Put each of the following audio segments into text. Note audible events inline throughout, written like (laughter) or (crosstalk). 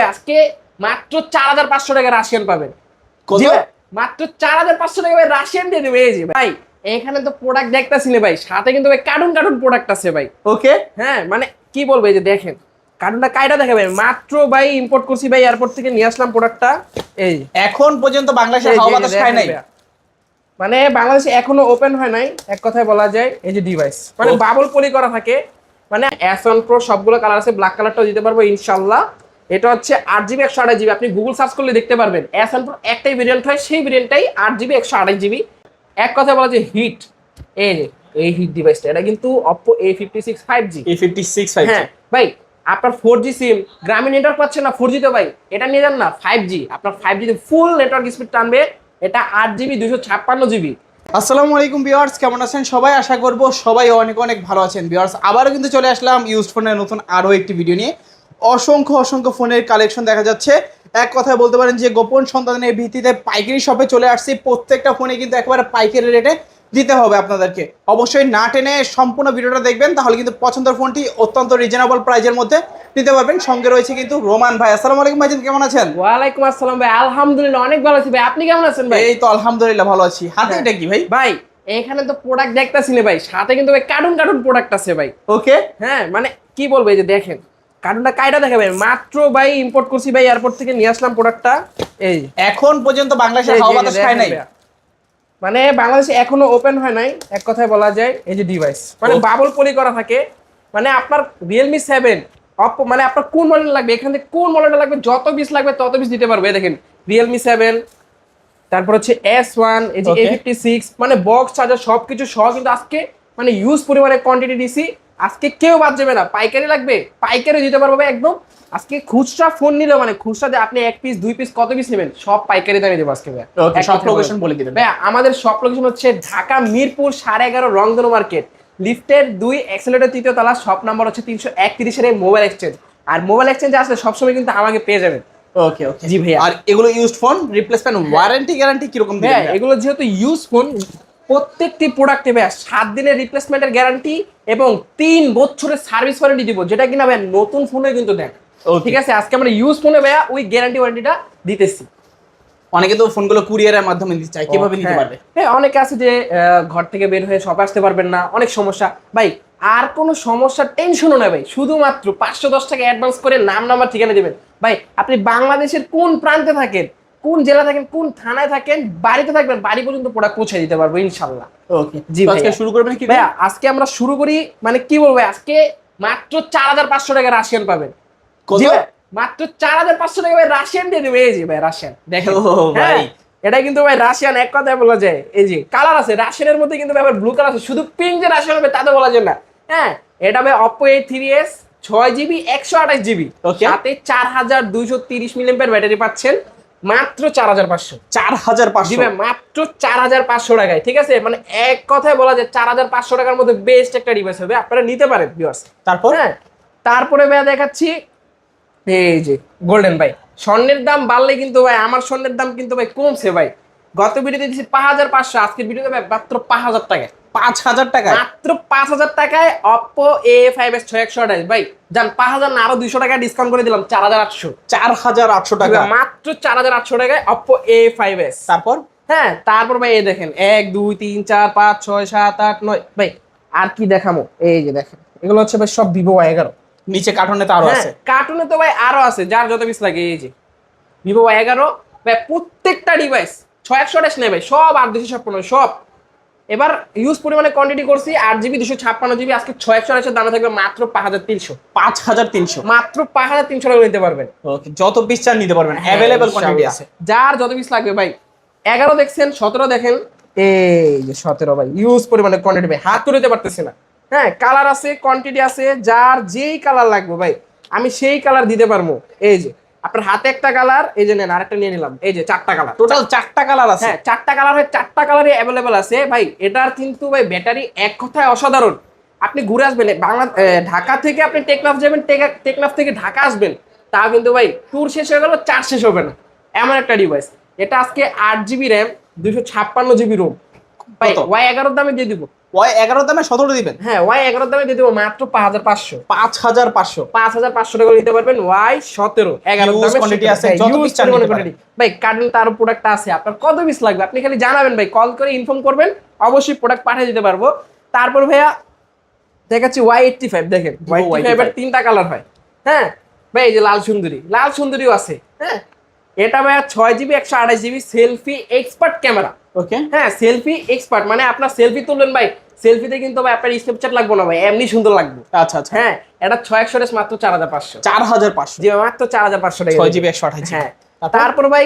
ভাই আজকে মাত্র চার হাজার পাঁচশো টাকা রাশিয়ান পাবেন। মাত্র চার হাজার পাঁচশো টাকা ভাই রাশিয়ান দিয়ে দেবে এই যে ভাই। এখানে তো প্রোডাক্ট দেখতেছি ভাই সাথে কিন্তু ভাই কার্টুন কার্টুন প্রোডাক্ট আছে ভাই। ওকে। হ্যাঁ মানে কি বলব এই যে দেখেন কার্টুনটা কাইটা দেখে ভাই মাত্র ভাই ইম্পোর্ট করছি ভাই এয়ারপোর্ট থেকে নিয়ে আসলাম প্রোডাক্টটা এই এখন পর্যন্ত বাংলাদেশে হাওয়া বাতাস খায় নাই? মানে বাংলাদেশে এখনও ওপেন হয় নাই এক কথায় বলা যায় এই যে ডিভাইস মানে। বাবল পলি করা থাকে। মানে ওয়ান প্রো সবগুলো কালার আছে ব্ল্যাক কালারটাও দিতে পারব ইনশাল্লাহ এটা হচ্ছে আট জিবি একশো আঠাশ জিবি। আপনি গুগল সার্চ করলে দেখতে পারবেন। এস প্রো একটাই ভেরিয়েন্ট হয় সেই ভেরিয়েন্টটাই আট জিবি একশো আঠাশ জিবি। এক কথায় বলা যায় হিট এই যে এই হিট ডিভাইসটা এটা কিন্তু Oppo A fifty six five G A fifty six five হ্যাঁ ভাই আপনার ফোর জি সিম গ্রামীণ নেটওয়ার্ক পাচ্ছেন না ফোর জি তো ভাই। এটা নিয়ে যান না ফাইভ জি আপনার five G full network speed টানবে এটা আট জিবি দুশো ছাপ্পান্ন জিবি। আসসালামু আলাইকুম ভিউয়ার্স কেমন আছেন? সবাই আশা করব সবাই অনেক অনেক ভালো আছেন। ভিউয়ার্স আবারও কিন্তু চলে আসলাম ইউজ ফোনের নতুন আরও একটি ভিডিও নিয়ে। অসংখ্য অসংখ্য ফোনের কালেকশন দেখা যাচ্ছে। এক কথায় বলতে পারেন যে গোপন সন্তানের ভিত্তিতে পাইকারি শপে চলে আসছি। প্রত্যেকটা ফোনে কিন্তু একেবারে পাইকারি রেটে দিতে হবে আপনাদেরকে। অবশ্যই না টেনে সম্পূর্ণ ভিডিওটা দেখবেন তাহলে কিন্তু পছন্দের ফোনটি অত্যন্ত রিজনেবল প্রাইজের মধ্যে নিতে পারবেন। সঙ্গে রয়েছে কিন্তু রোমান ভাই। আসসালামু আলাইকুম ভাইজান কেমন আছেন? ওয়ালাইকুম আসসালাম ভাই। আলহামদুলিল্লাহ অনেক ভালো আছি ভাই। আপনি কেমন আছেন ভাই? এই তো আলহামদুলিল্লাহ ভালো আছি। হাতে এটা কি ভাই? ভাই এখানে তো প্রোডাক্ট দেখতেছি না ভাই। সাথে কিন্তু ভাই কার্টুন কার্টুন প্রোডাক্ট আছে ভাই। ওকে হ্যাঁ মানে কি বলব এই যে দেখেন। কার্টুনটা কাইটা দেখে ভাই মাত্র ভাই ইম্পোর্ট করছি ভাই এয়ারপোর্ট থেকে নিয়ে আসলাম প্রোডাক্টটা এই। এখন পর্যন্ত বাংলাদেশে হাওয়া বাতাস খায় নাই? মানে বাংলাদেশে এখনও ওপেন হয় নাই এক কথায় বলা যায় এই যে ডিভাইস মানে। বাবল পলি করা থাকে। মানে আপনার রিয়েলমি সেভেন অপো মানে আপনার কোন মডেল লাগবে? এখান থেকে কোন মডেলটা লাগবে? যত পিস লাগবে তত পিস দিতে পারবে। দেখেন রিয়েলমি সেভেন তারপর হচ্ছে এস ওয়ান এই যে এ ফিফটি সিক্স মানে বক্স চার্জার সব কিছু সহ কিন্তু আজকে মানে ইউজ পরিমাণে কোয়ান্টিটি দিছি। আজকে কেউ বাদ যাবে না পাইকারি লাগবে পাইকারি দিতে পারব একদম। আজকে খুচরা ফোন নিলে মানে খুচরা যে আপনি এক পিস দুই পিস কত পিস নেবেন? সব পাইকারি দামে দেবো আজকে ভাই। সব লোকেশন বলে। দিবেন ভাই আমাদের সব লোকেশন হচ্ছে ঢাকা মিরপুর সাড়ে এগারো রংধনু মার্কেট। লিফটের দুই এক্সেলেটার তৃতীয় তলা শপ নাম্বার হচ্ছে তিনশো একত্রিশের মোবাইল এক্সচেঞ্জ আর মোবাইল এক্সচেঞ্জ আসলে সবসময় কিন্তু আমাকে পেয়ে যাবেন। ওকে ওকে জি ভাইয়া। আর এগুলো used phone replacement warranty guarantee কীরকম দিবেন এগুলো যেহেতু ইউজ ফোন প্রত্যেকটি প্রোডাক্টে ভাই সাত দিনের রিপ্লেসমেন্টের গ্যারান্টি এবং তিন বছরের সার্ভিস ওয়ারেন্টি দিব যেটা কিনা ভাই নতুন ফোনে কিন্তু দেখ. ঠিক আছে? আজকে আমরা ইউজ ফোনে ভাইয়া ওই গ্যারান্টি ওয়ারেন্টিটা দিতেছি। অনেকে তো ফোনগুলো কুরিয়ারের মাধ্যমে দিতে চায় কীভাবে নিতে হ্যাঁ। পারবে? হ্যাঁ অনেকে আছে যে ঘর থেকে বের হয়ে সব আসতে পারবেন না অনেক সমস্যা। ভাই আর কোনো সমস্যার টেনশনও নেই ভাই শুধুমাত্র পাঁচশো দশ টাকা অ্যাডভান্স করে নাম নাম্বার ঠিকানা দেবেন। ভাই আপনি বাংলাদেশের কোন প্রান্তে থাকেন? কোন জেলা থাকেন কোন থানায় থাকেন বাড়িতে থাকবেন বাড়ি পর্যন্ত প্রোডাক্ট পৌঁছে দিতে পারব ইনশাল্লাহ ওকে জি আজকে শুরু করবেন কি ভাইয়া আজকে আমরা শুরু করি মানে কি বলব আজকে মাত্র চার হাজার পাঁচশো টাকা রাশিয়ান পাবেন। মাত্র চার হাজার পাঁচশো টাকা ভাই রাশিয়ান দিয়ে দেবে এই যে ভাই রাশিয়ান দেখেন। ভাই। এটা কিন্তু ভাই রাশিয়ান এক কথায় বলা যায়। এই যে কালার আছে রাশিয়ানের মধ্যে কিন্তু ভাই ব্লু কালার আছে। শুধু পিঙ্ক যে রাশিয়ান হবে তাতে বলা যায় না। হ্যাঁ এটা ভাই অপো এ থ্রি এস ছয় জিবি একশো আঠাশ জিবি. সাথে চার হাজার দুইশো তিরিশ মিলিয়ন ব্যাটারি পাচ্ছেন। মাত্র চার হাজার পাঁচশো। চার হাজার পাঁচশো। মাত্র চার হাজার পাঁচশো টাকায় ঠিক আছে? মানে এক কথায় বলা যায় চার হাজার পাঁচশো টাকার মধ্যে বেস্ট একটা ডিভাইস হবে আপনারা নিতে পারেন ভিউয়ার্স তারপর? হ্যাঁ তারপরে ভাই দেখাচ্ছি এই যে গোল্ডেন ভাই। স্বর্ণের দাম বাড়লে কিন্তু ভাই আমার স্বর্ণের দাম কিন্তু ভাই কমছে ভাই। গত ভিডিওতে দিচ্ছি পাঁচ হাজার পাঁচশো আজকের ভিডিওতে মাত্র পাঁচ হাজার টাকায়। পাঁচ হাজার টাকা মাত্র পাঁচ হাজার টাকায় অপো এ ফাইভ এস ছয় একশো আঠাশ। ভাই যান পাঁচ হাজার না আরও দুইশো টাকা ডিসকাউন্ট করে দিলাম চার হাজার আটশো। চার হাজার আটশো টাকা। মাত্র চার হাজার আটশো টাকায় অপো এ ফাইভ এস তারপর? হ্যাঁ তারপর ভাই এই দেখেন এক দুই তিন চার পাঁচ ছয় সাত আট নয়। ভাই আর কি দেখামো? এই যে দেখেন এগুলো হচ্ছে ভাই সব ভিভো ওয়াই এগারো। নিচে কার্টুনে তো আরও হ্যাঁ, আছে। কার্টুনে তো ভাই আরও আছে যার যত পিস লাগে এই যে। ভিভো ওয়াই এগারো ভাই প্রত্যেকটা ডিভাইস একশো আঠাশ নেই ভাই সব আট দুশো ছাপ্পান্ন সব। এবার ইউজ পরিমাণে কোয়ান্টিটি করছি আট জিবি দুশো ছাপ্পান্ন জিবি আজকে ছয় একশো আঠাশের দামে থাকবে মাত্র পাঁচ হাজার তিনশো। পাঁচ হাজার তিনশো? মাত্র পাঁচ হাজার তিনশো টাকা নিতে পারবেন। যত পিস চান নিতে পারবেন অ্যাভেলেবল কোয়ান্টিটি আছে। যার যত পিস লাগবে ভাই এগারো দেখছেন সতেরো দেখেন এই যে সতেরো ভাই ইউজ পরিমাণে কোয়ান্টিটি ভাই হাত তুলে দিতে পারতেছি না। হ্যাঁ কালার আছে কোয়ান্টিটি আছে যার যেই কালার লাগবে ভাই আমি সেই কালার দিতে পারব। এই যে আপনার হাতে একটা কালার এই যে নেন আরেকটা নিয়ে নিলাম। এই যে চারটা কালার টোটাল চারটা কালার আছে। হ্যাঁ চারটা কালার হয় চারটা কালারই অ্যাভেলেবেল আছে। ভাই এটার কিন্তু ভাই ব্যাটারি এক কথায় অসাধারণ। আপনি ঘুরে আসবেন বাংলা ঢাকা থেকে আপনি টেকনাফ যাবেন টেকা- টেকনাফ থেকে ঢাকা আসবেন তা কিন্তু ভাই ট্যুর শেষ হয়ে গেল চার শেষ হবে না। এমন একটা ডিভাইস এটা আজকে আট জিবি র্যাম দুশো ছাপ্পান্ন জিবি রোম ভাই ওয়াই এগারোর দামে দিয়ে দিব। ওয়াই এগারো দামে সতেরো দিবেন। হ্যাঁ ওয়াই এগারো দামে দিয়ে দেবো মাত্র পাঁচ হাজার পাঁচশো। পাঁচ হাজার পাঁচশো। পাঁচ হাজার পাঁচশো টাকা নিতে পারবেন ওয়াই সতেরো। এগারো দামে quantity আছে, হ্যাঁ। ভাই কার্টুন তার প্রোডাক্ট আছে। আপনার কত পিস লাগবে? আপনি খালি জানাবেন ভাই কল করে ইনফর্ম করবেন। অবশ্যই প্রোডাক্ট পাঠিয়ে দিতে পারব। তারপর ভাইয়া দেখাচ্ছি ওয়াই এইটটি ফাইভ দেখেন ওয়াই এইটটি ফাইভের তিনটা কালার হয়। হ্যাঁ ভাই এই যে লাল সুন্দরী লাল সুন্দরীও আছে। হ্যাঁ এটা ভাইয়া ছয় জিবি একশো আঠাশ GB selfie expert camera okay হ্যাঁ সেলফি এক্সপার্ট মানে আপনার সেলফি তুললেন ভাই সেলফিতে কিন্তু ভাই আপনার স্ন্যাপচ্যাট লাগবে না ভাই এমনি সুন্দর লাগবে। আচ্ছা আচ্ছা। হ্যাঁ এটা ছয় একশো মাত্র চার হাজার পাঁচশো। চার হাজার পাঁচশো। জি মাত্র চার হাজার পাঁচশো টাকা ছয় জিবি একশো আঠাশ হ্যাঁ তারপর? ভাই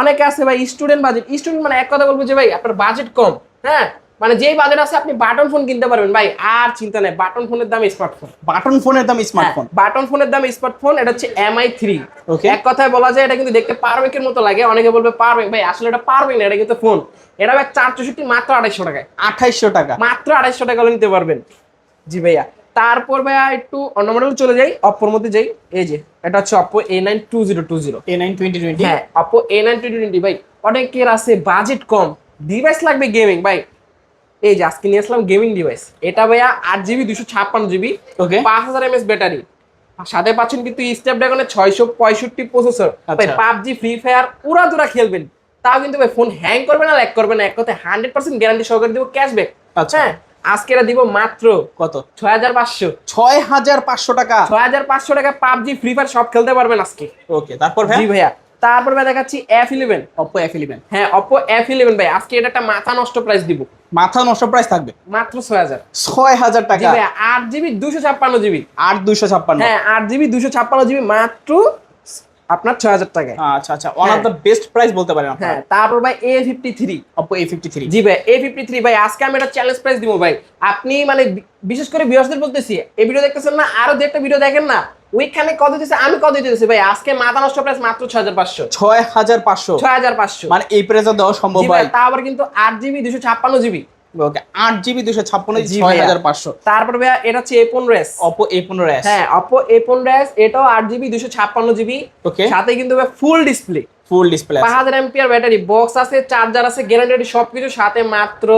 অনেকে আছে ভাই স্টুডেন্ট বাজেট স্টুডেন্ট মানে এক কথা বলব যে ভাই আপনার বাজেট কম। হ্যাঁ মানে যেই বাজেট আছে আপনি বাটন ফোন কিনতে পারবেন। ভাই আর চিন্তা নেই বাটন ফোনের দাম স্মার্টফোন বাটন ফোনের দাম স্মার্টফোন বাটন ফোনের দাম স্মার্টফোন এটা হচ্ছে এমআই থ্রি. এক কথায় বলা যায় এটা কিন্তু দেখতে পারবেকের মতো লাগে। অনেকে বলবে পারবেক ভাই আসলে এটা পারবেক না এটা কিন্তু ফোন এটা ভাই চার চৌষট্টি মাত্র আড়াইশো টাকায়। আঠাইশশো টাকা। মাত্র আড়াইশো টাকা নিতে পারবেন। জি ভাইয়া। তারপর ভাইয়া একটু অন্য মডেল চলে যাই অপ্পোর মধ্যে যাই। এই যে এটা হচ্ছে Oppo A nine two zero two zero A nine twenty twenty হ্যাঁ Oppo A nine twenty twenty ভাই অনেকের আছে বাজেট কম ডিভাইস লাগবে গেমিং ভাই। এই যে আজকে নিয়ে আসলাম গেমিং ডিভাইস এটা ভাইয়া আট জিবি দুশো ছাপ্পান্ন জিবি ওকে পাঁচ হাজার এমএস ব্যাটারি সাথে পাচ্ছেন কিন্তু স্ন্যাপড্রাগনের ছয়শো পঁয়ষট্টি প্রসেসর আচ্ছা। পাবজি ফ্রি ফায়ার উড়া দুরা খেলবেন। তাও কিন্তু ভাই ফোন হ্যাং করবে না ল্যাক করবে না। এক কথায় হান্ড্রেড পার্সেন্ট গ্যারান্টি সহকারে দিব ক্যাশব্যাক আচ্ছা। হ্যাঁ আজকে এটা দিব মাত্র কত? ছয় হাজার পাঁচশো। ছয় হাজার পাঁচশো টাকা। ছয় হাজার পাঁচশো টাকা পাবজি ফ্রি ফায়ার সব খেলতে পারবেন আজকে। ওকে তারপর জি ভাইয়া। তারপর ভাই দেখাচ্ছি F eleven Oppo F eleven হ্যাঁ অপো এফ ইলেভেন ভাই আজকে এটা একটা মাথা নষ্ট প্রাইস দিব। মাথা নষ্ট প্রাইস থাকবে। মাত্র ছয় হাজার। ছয় হাজার টাকা। আট জিবি দুশো ছাপ্পান্ন জিবি আট দুশো ছাপ্পান্ন। হ্যাঁ আট জিবি দুশো ছাপ্পান্ন জিবি মাত্র আপনার ছয় হাজার টাকায়। আচ্ছা আচ্ছা one of the best price বলতে পারেন হ্যাঁ তারপর ভাই A fifty three Oppo A fifty three জি ভাই এ ফিফটি থ্রি ভাই আজকে আমি একটা চ্যালেঞ্জ প্রাইস দিব ভাই। আপনি মানে বিশেষ করে বিহসদের বলতেছি এই ভিডিও দেখতেছেন না? আরও দু একটা ভিডিও দেখেন না? ওইখানে কত দিতেছে? আমি কত দিতেছি ভাই? আজকে মাথা নষ্ট প্রাইস মাত্র ছয় হাজার পাঁচশো। ছয় হাজার পাঁচশো। ছয় হাজার পাঁচশো। মানে এই প্রাইসে দেওয়া সম্ভব ভাই ভাই। তা আবার কিন্তু আট জিবি দুশো ছাপ্পান্ন জিবি ওকে আট জিবি দুশো ছাপ্পান্ন ছয় হাজার পাঁচশো। তারপর ভাইয়া এটা হচ্ছে এ পনেরো এস অপো এ পনেরো এস হ্যাঁ অপো এ পনেরো এস এটাও আট জিবি দুশো ছাপ্পান্ন জিবি Okay. সাথে কিন্তু ফুল ডিসপ্লে ফুল ডিসপ্লে পাঁচ হাজার এমপিআর ব্যাটারি বক্স আছে চার্জার আছে গ্যারান্টি সবকিছু সাথে মাত্র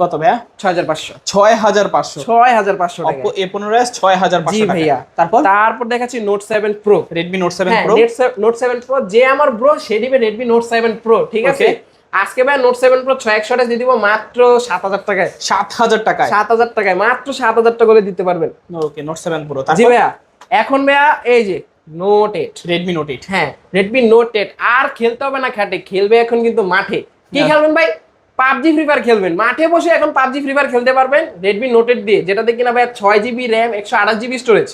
কত ভাইয়া? ছয় হাজার পাঁচশো। ছয় হাজার পাঁচশো। ছয় হাজার পাঁচশো টাকা। অপো এ পনেরো এস ছয় হাজার পাঁচশো ভাইয়া। তারপর? তারপর দেখাচ্ছি note seven pro Redmi note seven হ্যাঁ প্রো নোট সেভেন প্রো যে আমার ব্রো সে দিবে রেডমি নোট সেভেন প্রো ঠিক আছে. আজকে ভাই নোট সেভেন প্রো ছয় একশো দিয়ে দিব মাত্র সাত হাজার টাকায়। সাত হাজার টাকায়? সাত হাজার টাকায় মাত্র সাত হাজার টাকা করে দিতে পারবেন। ওকে নোট সেভেন প্রো জি ভাইয়া এখন ভাইয়া এই যে note eight Redmi note eight হ্যাঁ রেডমি নোট এইট আর খেলতে হবে না খাটে খেলবে এখন কিন্তু মাঠে। কি। খেলবেন ভাই? পাবজি ফ্রি ফায়ার খেলবেন। মাঠে বসে এখন পাবজি ফ্রি ফায়ার খেলতে পারবেন রেডমি নোট এইট দিয়ে যেটাতে কিনা ভাই ছয় জিবি র্যাম একশো আঠাশ জিবি স্টোরেজ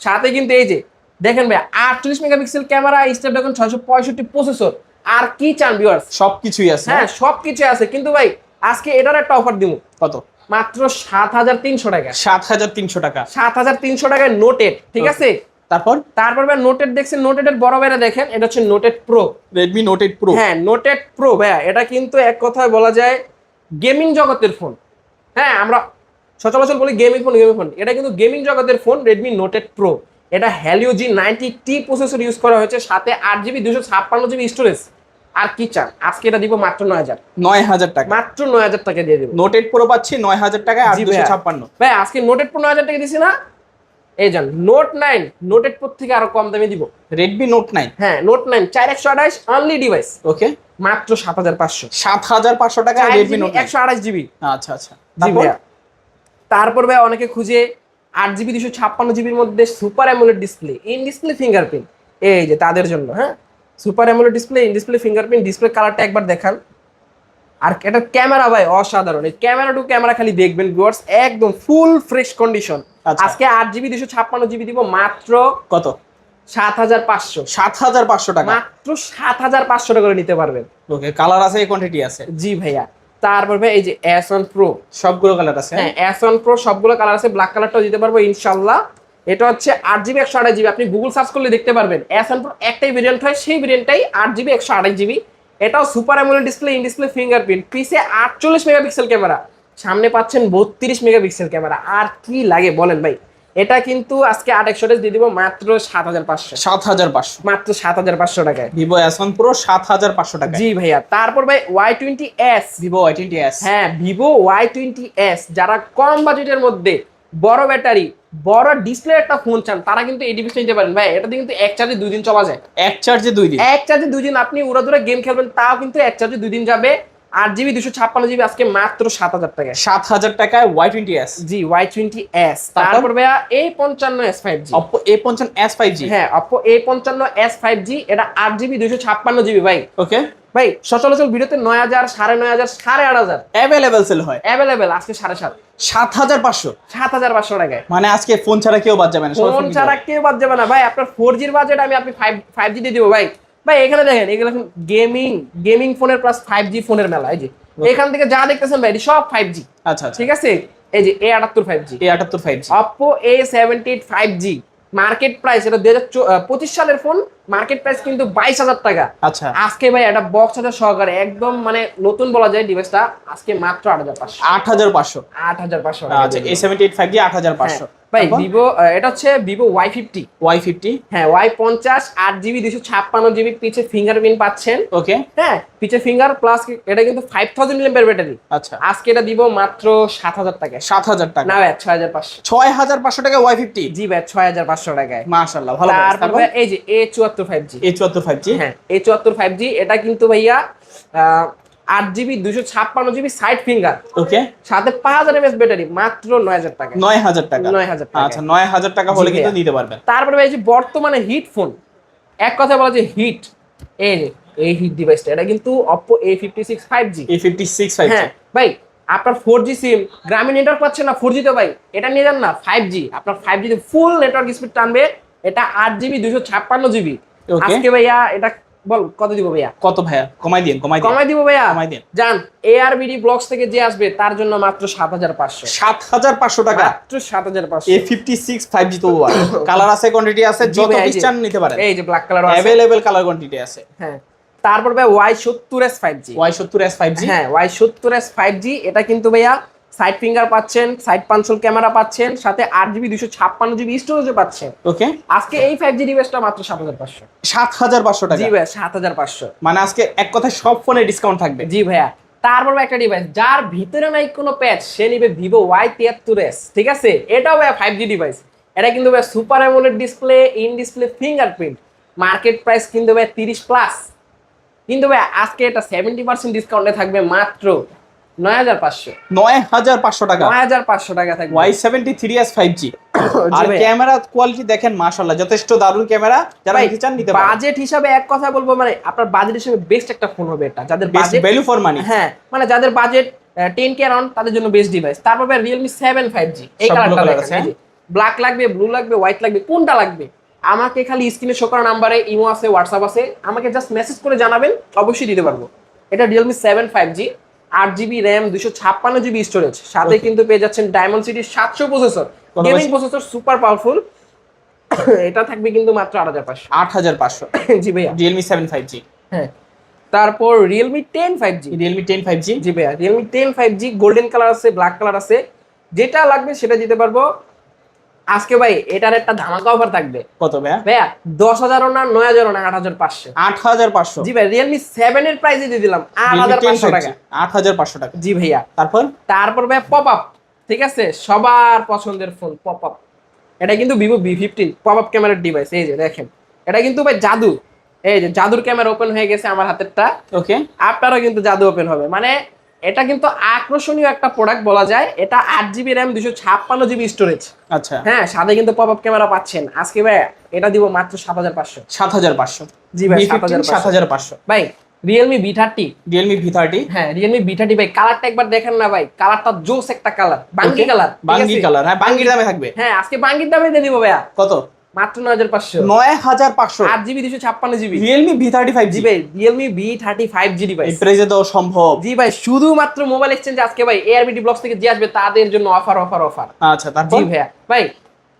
সাথে কিন্তু এই যে দেখেন ভাই আটচল্লিশ মেগাপিক্সেল ক্যামেরা স্ন্যাপড্রাগন ছয়শো পঁয়ষট্টি প্রসেসর আর কি চান ভিউয়ার্স সবকিছুই আছে। হ্যাঁ সব কিছু আছে। কিন্তু ভাই আজকে এটার একটা অফার দিব কত? মাত্র সাত হাজার তিনশো টাকা। সাত হাজার তিনশো টাকা। সাত হাজার তিনশো টাকায় নোট এইট ঠিক আছে? তারপর? তারপর ভাই নোটেড দেখছেন নোটেডের বড় ভাইরা দেখেন এটা হচ্ছে note eight pro Redmi note eight pro হ্যাঁ নোটেড প্রো ভাইয়া। এটা কিন্তু এক কথায় বলা যায় গেমিং জগতের ফোন হ্যাঁ আমরা সচরাচর বলি গেমিং ফোন গেমিং ফোন এটা কিন্তু গেমিং জগতের phone Redmi note eight pro এটা Helio G ninety T processor use করা হয়েছে সাথে আট জিবি দুশো ছাপ্পান্ন জিবি স্টোরেজ আর কি চান? আজকে এটা দিব মাত্র নয় হাজার। নয় হাজার টাকা। মাত্র নয় হাজার টাকা দিয়ে দেবো। নোট এইট প্রো পাচ্ছি নয় হাজার টাকায় আট জি দুশো ছাপ্পান্ন। ভাই আজকে নোটেড প্রো নয় হাজার টাকা দিছি না? এই যান নোট নাইন নোটেড প্রো থেকে আরও কম দামে দিব। রেডমি নোট নাইন হ্যাঁ নোট নাইন চার একশো আঠাশ অনলি ডিভাইস ওকে মাত্র সাত হাজার পাঁচশো। সাত হাজার পাঁচশো টাকায় রেডমি নোট একশো আঠাশ জিবি। আচ্ছা আচ্ছা। তারপর? ভাই অনেকে খুঁজে আট জিবি দুশো ছাপ্পান্ন জিবির মধ্যে super AMOLED display in display fingerprint এই যে তাদের জন্য হ্যাঁ? Super AMOLED display in display fingerprint display কালারটা একবার দেখান। আর এটা ক্যামেরা ভাই অসাধারণ। এই ক্যামেরা টু ক্যামেরা খালি দেখবেন ভিউয়ার্স একদম ফুল ফ্রেশ কন্ডিশন। আজকে আট জিবি দুশো ছাপ্পান্ন জিবি দিব মাত্র কত? সাত হাজার পাঁচশো। সাত হাজার পাঁচশো টাকা। মাত্র সাত হাজার পাঁচশো টাকা করে নিতে পারবেন। ওকে কালার আছে এই কোয়ান্টিটি আছে। জি ভাইয়া। তারপর ভাই এই যে এস ওয়ান প্রো সবগুলো কালার আছে হ্যাঁ? এস ওয়ান প্রো সবগুলো কালার আছে ব্ল্যাক কালারটাও দিতে পারব ইনশাল্লাহ। এটা হচ্ছে আট জিবি একশো আঠাশ জিবি। আপনি গুগল সার্চ করলে দেখতে পারবেন। এস প্রো একটাই ভেরিয়েন্ট হয় সেই ভেরিয়েন্টটাই আট জিবি একশো আঠাশ জিবি। এটাও super AMOLED display in display fingerprint পিসে আটচল্লিশ মেগাপিক্সেল ক্যামেরা সামনে পাচ্ছেন বত্রিশ মেগাপিক্সেল ক্যামেরা আর কি লাগে বলেন ভাই? এটা কিন্তু আজকে আট একশো দিয়ে দিব মাত্র সাত হাজার পাঁচশো। সাত হাজার পাঁচশো। মাত্র সাত হাজার পাঁচশো টাকায়। ভিভো এস ওয়ান প্রো সাত হাজার পাঁচশো টাকা জি ভাইয়া। তারপর ভাই Y twenty S Vivo Y twenty S হ্যাঁ ভিভো ওয়াই টোয়েন্টি এস যারা কম বাজেটের মধ্যে বড় ব্যাটারি বড় ডিসপ্লে একটা ফোন চান তারা কিন্তু এই ডিভাইসটা নিতে পারেন। ভাই এটাতে কিন্তু এক চার্জে দুই দিন চলা যায়। এক চার্জে দুই দিন? এক চার্জে দুই দিন আপনি উড়াদুরা গেম খেলবেন তাও কিন্তু এক চার্জে দুই দিন যাবে। আট জিবি দুশো ছাপ্পান্ন জিবি আজকে মাত্র সাত হাজার টাকায়। সাত হাজার টাকায় Y twenty S G Y twenty S তারপর? তারপর ভাইয়া এ পঞ্চান্ন S five G Oppo A পঞ্চান্ন এস ফাইভ জি হ্যাঁ অপো এ পঞ্চান্ন এস ফাইভ জি এটা আট জিবি দুশো ছাপ্পান্ন জিবি ভাই। ওকে ভাই সচলাচল ভিডিওতে নয় হাজার সাড়ে নয় হাজার সাড়ে আট হাজার। অ্যাভেলেবেল সেল হয়। অ্যাভেলেবেল আজকে সাড়ে সাত। সাত হাজার পাঁচশো। সাত হাজার পাঁচশো টাকায়। মানে আজকে ফোন ছাড়া কেউ বাদ যাবে না ফোন ছাড়া কেউ বাদ যাবে না। ভাই আপনার ফোর জির বাজেট আমি আপনি ফাইভ ফাইভ জি দিয়ে দিব ভাই। ভাই এখানে দেখেন এগুলো এখন গেমিং গেমিং ফোনের প্লাস ফাইভ জি ফোনের মেলা এই যে। এখান থেকে যা দেখতেছেন ভাই সব ফাইভ জি আচ্ছা আচ্ছা। ঠিক আছে? এই যে এ আটাত্তর ফাইভ জি এ আটাত্তর five G Oppo A seventy eight five G market price এটা দুই হাজার পঁচিশ সালের ফোন মার্কেট প্রাইস কিন্তু বাইশ হাজার টাকা। আচ্ছা। আজকে ভাই এটা বক্স হাজার সহকারে একদম মানে নতুন বলা যায় ডিভাইসটা আজকে মাত্র আট হাজার পাঁচশো। আট হাজার পাঁচশো। আট হাজার পাঁচশো। আচ্ছা A seventy eight five G আট হাজার পাঁচশো। হ্যাঁ। ভাই ভিভো এটা হচ্ছে Vivo Y fifty Y fifty হ্যাঁ ওয়াই পঞ্চাশ আট জিবি দুশো ছাপ্পান্ন জিবি পিছে ফিঙ্গারপ্রিন্ট পাচ্ছেন। ওকে হ্যাঁ পিছে ফিঙ্গার প্লাস এটা কিন্তু ফাইভ থাউজেন্ড মিলিয়ামের ব্যাটারি আচ্ছা। আজকে এটা দিব মাত্র সাত হাজার টাকায়। সাত হাজার টাকা। না ভাই ছয় হাজার পাঁচশো। ছয় হাজার পাঁচশো টাকা ওয়াই ফিফটি জি ভাই ছয় হাজার পাঁচশো টাকায়। মাশাল্লাহ ভালো তারপর এই যে এ চুয়াত্তর ফাইভ জি এ চুয়াত্তর ফাইভ জি হ্যাঁ এ চুয়াত্তর ফাইভ জি এটা কিন্তু ভাইয়া আট জিবি দুশো ছাপ্পান্ন জিবি সাইড ফিঙ্গার ওকে সাথে পাঁচ হাজার এমএস ব্যাটারি মাত্র নয় হাজার টাকা। নয় হাজার টাকা। নয় হাজার টাকা। আচ্ছা নয় হাজার টাকা হলে কিন্তু নিতে পারবেন। তারপরে ভাই যে বর্তমানে হিট ফোন এক কথা বলা যে হিট। এই যে এই হিট ডিভাইসটা এটা কিন্তু Oppo A fifty six five G A fifty six five হ্যাঁ ভাই আপনার ফোর জি সিম গ্রামীণ নেটওয়ার্ক পাচ্ছেন না ফোর জিতে ভাই এটা নিয়ে যান না ফাইভ জি আপনার ফাইভ জিতে ফুল নেটওয়ার্ক স্পিড টানবে এটা আট জিবি দুশো ছাপ্পান্ন জিবি. আজকে ভাইয়া এটা বল কত দিব ভাইয়া? কত ভাইয়া? কমাই দিন কমাই কমাই দিব ভাইয়া? কমাই দিন। জান এআরবিডি ব্লগস থেকে যে আসবে তার জন্য মাত্র সাত হাজার পাঁচশো। সাত হাজার পাঁচশো টাকা। মাত্র সাত হাজার পাঁচশো। A fifty six five G তো কালার আছে কোয়ান্টিটি আছে যত পিস চান নিতে পারেন। এই যে black colour available colour quantity আছে। হ্যাঁ। তারপর ভাই ওয়াই সত্তর এস ফাইভ জি ওয়াই সত্তর এস ফাইভ জি হ্যাঁ ওয়াই সত্তর এস ফাইভ জি এটা কিন্তু ভাইয়া সাইড ফিঙ্গার পাচ্ছেন সাইড পাঞ্চল ক্যামেরা পাচ্ছেন সাথে আট জিবি দুশো ছাপ্পান্ন জিবি স্টোরেজও পাচ্ছেন। ওকে। আজকে এই ফাইভ জি ডিভাইসটা মাত্র সাত হাজার পাঁচশো। সাত হাজার পাঁচশো টাকা। জি ভাইয়া সাত হাজার পাঁচশো। মানে আজকে এক কথায় সব ফোনে ডিসকাউন্ট থাকবে। জি ভাইয়া তারপর একটা ডিভাইস যার ভিতরে নাই কোনো প্যাচ সে নিবে ভিভো ওয়াই তিয়াত্তর এস ঠিক আছে? এটাও ভাইয়া ফাইভ জি ডিভাইস এটা কিন্তু ভাই super AMOLED display in display fingerprint market price কিন্তু ভাই তিরিশ প্লাস কিন্তু ভাই আজকে এটা সেভেন্টি পার্সেন্ট ডিসকাউন্টে থাকবে মাত্র নয় হাজার পাঁচশো। নয় হাজার পাঁচশো টাকা। নয় হাজার পাঁচশো টাকা থাকবে। Y seventy three S five G. আর ক্যামেরা কোয়ালিটি দেখেন যথেষ্ট দারুণ ক্যামেরা। যারা নিতে চান নিতে বাজেট হিসাবে এক কথা বলব মানে আপনার বাজেট হিসাবে বেস্ট একটা ফোন হবে এটা। যাদের বাজেট ভ্যালু ফর মানি হ্যাঁ মানে যাদের বাজেট টেন কে অ্যারাউন্ড তাদের জন্য বেস্ট ডিভাইস তারপর রিয়েলমি সেভেন ফাইভ জি এই কালারটা colour? ব্ল্যাক লাগবে ব্লু লাগবে হোয়াইট লাগবে কোনটা লাগবে? আমাকে খালি স্ক্রিনে শো করা নাম্বারে ইমো আছে হোয়াটসঅ্যাপ আছে আমাকে জাস্ট মেসেজ করে জানাবেন অবশ্যই দিতে পারব। এটা রিয়েলমি সেভেন ফাইভ জি আট জিবি র্যাম দুশো ছাপ্পান্ন জিবি স্টোরেজ সাথে কিন্তু পেয়ে যাচ্ছেন ডায়মন্ড সিটির সাতশো processor gaming processor super powerful এটা থাকবে কিন্তু মাত্র আট হাজার পাঁচশো। আট হাজার পাঁচশো। (coughs) জি ভাইয়া। রিয়েলমি সেভেন ফাইভ জি হ্যাঁ। তারপর Realme ten five G Realme ten five G জি ভাইয়া। Realme ten five G golden colour আছে ব্ল্যাক কালার আছে। যেটা লাগবে সেটা দিতে পারব। আজকে ভাই এটার একটা ধামাকা অফার থাকবে। কত ভাইয়া? ভাইয়া দশ হাজারও না নয় হাজারও না আট হাজার পাঁচশো। আট হাজার পাঁচশো। জি ভাই রিয়েলমি সেভেন এর প্রাইসে দিয়ে দিলাম আট হাজার পাঁচশো টাকা। আট হাজার পাঁচশো টাকা। জি ভাইয়া। তারপর? তারপর ভাই পপ আপ ঠিক আছে? সবার পছন্দের ফোন পপ আপ এটা কিন্তু Vivo V fifteen pop up ক্যামেরার ডিভাইস এই যে দেখেন। এটা কিন্তু ভাই জাদু। এই যে জাদুর ক্যামেরা ওপেন হয়ে গেছে আমার হাতেরটা। ওকে আপনারও কিন্তু জাদু ওপেন হবে। মানে এটা কিন্তু আকর্ষণীয় একটা প্রোডাক্ট বলা যায়। এটা আট জিবি র্যাম দুশো ছাপ্পান্ন জিবি স্টোরেজ আচ্ছা। হ্যাঁ সাথে কিন্তু পপ আপ ক্যামেরা পাচ্ছেন। আজকে ভাই এটা দিব মাত্র সাত হাজার পাঁচশো। সাত হাজার পাঁচশো। জি ভাই, 7500 সাত হাজার পাঁচশো। ভাই Realme V thirty Realme V thirty হ্যাঁ রিয়েলমি ভি থার্টি ভাই কালারটা একবার দেখেন না ভাই। কালারটা জোস একটা কালার বাঙ্গি কালার বাঙ্গি কালার হ্যাঁ বাঙ্গির দামে থাকবে। হ্যাঁ আজকে বাঙ্গির দামে দিয়ে দিব ভাইয়া। কত? মাত্র নয় হাজার পাঁচশো। নয় হাজার পাঁচশো। আট জিবি দুশো ছাপ্পান্ন GB. Realme V thirty five G ভাই Realme V thirty five G device এই প্রাইসে দেওয়া সম্ভব। জি ভাই শুধুমাত্র মোবাইল এক্সচেঞ্জ আজকে ভাই এআরবিটি ব্লগস থেকে যে আসবে তাদের জন্য অফার অফার অফার আচ্ছা তারপর? জি ভাইয়া ভাই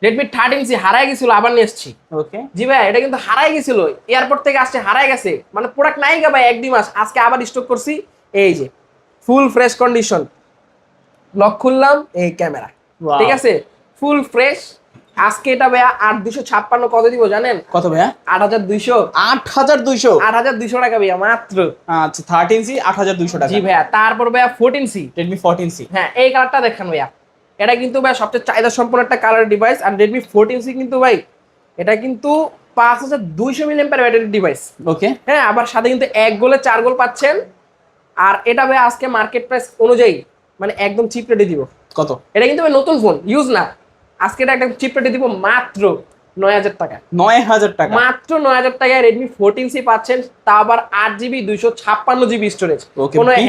রেডমি থার্টিন সি হারাই গেছিল আবার নিয়ে এসছি। ওকে জি এটা কিন্তু হারাই গেছিল এয়ারপোর্ট থেকে আসছে হারাই গেছে। মানে প্রোডাক্ট নাই গা ভাই এক দুই মাস। আজকে আবার স্টক করছি এই যে ফুল ফ্রেশ কন্ডিশন লক খুললাম এই ক্যামেরা ঠিক আছে? ফুল ফ্রেশ আজকে এটা ভাইয়া আট দুশো ছাপ্পান্ন কত দিব জানেন? কত ভাইয়া? আট হাজার দুইশো। আট হাজার দুইশো? আট হাজার দুইশো টাকা ভাইয়া মাত্র। আচ্ছা থার্টিন সি আট হাজার দুইশো টাকা। জি ভাইয়া তারপর ভাইয়া fourteen C Redmi fourteen C হ্যাঁ এই কালারটা দেখেন ভাইয়া। এটা কিন্তু ভাই সবচেয়ে চাহিদা সম্পন্ন একটা কালার ডিভাইস আর রেডমি ফোরটিন সি কিন্তু ভাই এটা কিন্তু পাঁচ হাজার দুইশো মিলিয়ন ব্যাটারি ডিভাইস ওকে হ্যাঁ আবার সাথে কিন্তু এক গোলে চার গোল পাচ্ছেন। আর এটা ভাই আজকে মার্কেট প্রাইস অনুযায়ী মানে একদম চিপ রেটে দিব। কত? এটা কিন্তু ভাই নতুন ফোন ইউজ না। আজকে এটা একদম চিপ রেটে দিব মাত্র নয় হাজার টাকা। নয় হাজার টাকা। মাত্র নয় হাজার টাকায় রেডমি ফোরটিন সি পাচ্ছেন তা আবার আট জিবি দুইশো ছাপ্পান্ন জিবি স্টোরেজ কোনো big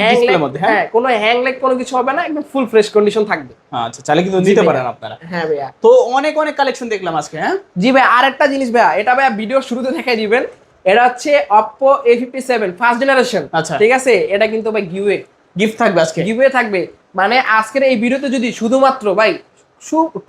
হ্যাং? কোনো হ্যাং লেগ কোনো কিছু হবে না একদম ফুল ফ্রেশ কন্ডিশন থাকবে। আচ্ছা তাহলে কিন্তু ভাইয়া। পারেন আপনারা। হ্যাঁ ভাইয়া। তো অনেক অনেক কালেকশন দেখলাম আজকে হ্যাঁ? জি ভাই আর একটা জিনিস ভাইয়া এটা ভাইয়া ভিডিও শুরুতে দেখাই দিবেন। এটা হচ্ছে Oppo A fifty seven first generation আচ্ছা। ঠিক আছে? এটা কিন্তু ভাই গিউএ গিফট থাকবে আজকে। গিভওয়ে থাকবে। মানে আজকের এই ভিডিওতে যদি শুধুমাত্র ভাই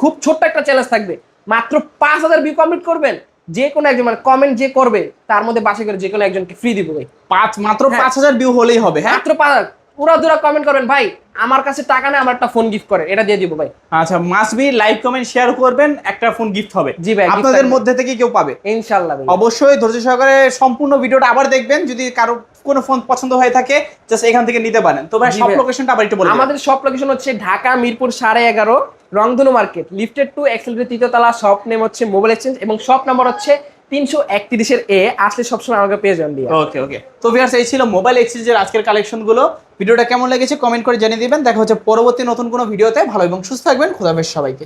খুব ছোট্ট একটা চ্যালেঞ্জ থাকবে। মাত্র পাঁচ হাজার ভিউ কমপ্লিট করবেন যে কোনো একজন মানে কমেন্ট যে করবে তার মধ্যে বাসে করে যে কোনো একজনকে ফ্রি দিব ভাই। পাঁচ মাত্র হ্যাঁ। পাঁচ হাজার ভিউ হলেই হবে হ্যাঁ? মাত্র পাঁচ পুরো দুরা কমেন্ট করবেন ভাই আমার কাছে টাকা আমার একটা ফোন গিফট করেন এটা দিয়ে দিব ভাই। আচ্ছা must be like comment share করবেন একটা ফোন গিফট হবে। জি ভাই, আপনাদের মধ্যে থেকে কেউ পাবে। ইনশাল্লাহ ভাই। অবশ্যই ধৈর্য সহকারে সম্পূর্ণ ভিডিওটা আবার দেখবেন যদি কারও কোনো ফোন পছন্দ হয়ে থাকে জাস্ট এখান থেকে নিতে পারেন। তো ভাই সব লোকেশনটা আবার একটু বলুন আমাদের সব লোকেশন হচ্ছে ঢাকা মিরপুর সাড়ে এগারো। রংধনু মার্কেট, লিফটেড টু এক্সেলের তৃতীয়তলা শপ নেম হচ্ছে মোবাইল এক্সচেঞ্জ এবং শপ নাম্বার হচ্ছে তিনশো একত্রিশের এ আসলে সবসময় আমাকে পেয়ে যান দিয়ে। ওকে ওকে তো ভিয়ার্স এই ছিল মোবাইল এক্সচেঞ্জের আজকের কালেকশনগুলো ভিডিওটা কেমন লেগেছে কমেন্ট করে জানিয়ে দিবেন। দেখা হচ্ছে পরবর্তী নতুন কোনো ভিডিওতে ভালো এবং সুস্থ থাকবেন। খোদাবেশ সবাইকে।